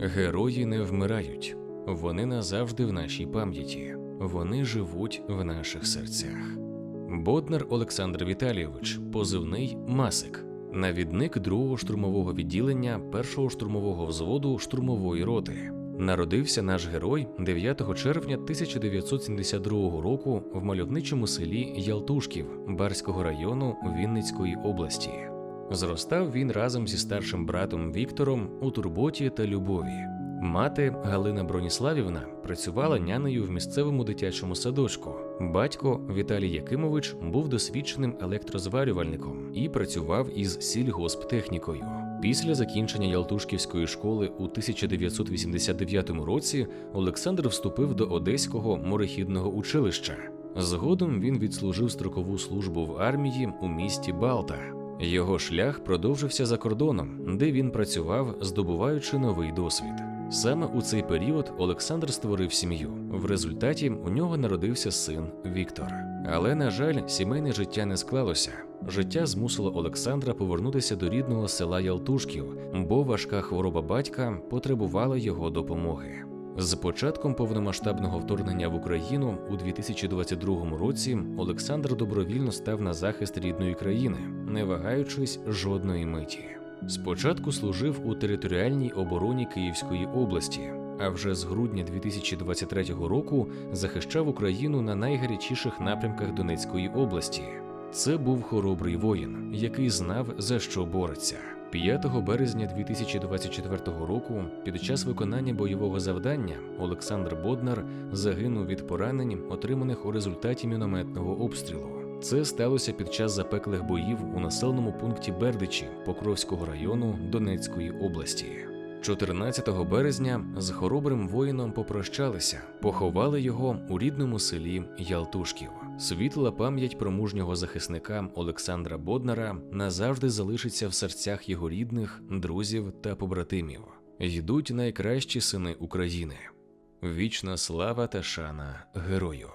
Герої не вмирають, вони назавжди в нашій пам'яті, вони живуть в наших серцях. Боднар Олександр Віталійович, позивний Масик, навідник 2-го штурмового відділення 1-го штурмового взводу штурмової роти. Народився наш герой 9 червня 1972 року в мальовничому селі Ялтушків Барського району Вінницької області. Зростав він разом зі старшим братом Віктором у турботі та любові. Мати Галина Броніславівна працювала нянею в місцевому дитячому садочку. Батько Віталій Якимович був досвідченим електрозварювальником і працював із сільгосптехнікою. Після закінчення Ялтушківської школи у 1989 році Олександр вступив до Одеського морехідного училища. Згодом він відслужив строкову службу в армії у місті Балта. Його шлях продовжився за кордоном, де він працював, здобуваючи новий досвід. Саме у цей період Олександр створив сім'ю. В результаті у нього народився син Віктор. Але, на жаль, сімейне життя не склалося. Життя змусило Олександра повернутися до рідного села Ялтушків, бо важка хвороба батька потребувала його допомоги. З початком повномасштабного вторгнення в Україну у 2022 році Олександр добровільно став на захист рідної країни, не вагаючись жодної миті. Спочатку служив у територіальній обороні Київської області, а вже з грудня 2023 року захищав Україну на найгарячіших напрямках Донецької області. Це був хоробрий воїн, який знав за що бореться. 5 березня 2024 року, під час виконання бойового завдання, Олександр Боднар загинув від поранень, отриманих у результаті мінометного обстрілу. Це сталося під час запеклих боїв у населеному пункті Бердичі Покровського району Донецької області. 14 березня з хоробрим воїном попрощалися, поховали його у рідному селі Ялтушків. Світла пам'ять про мужнього захисника Олександра Боднара назавжди залишиться в серцях його рідних, друзів та побратимів. Йдуть найкращі сини України. Вічна слава та шана герою.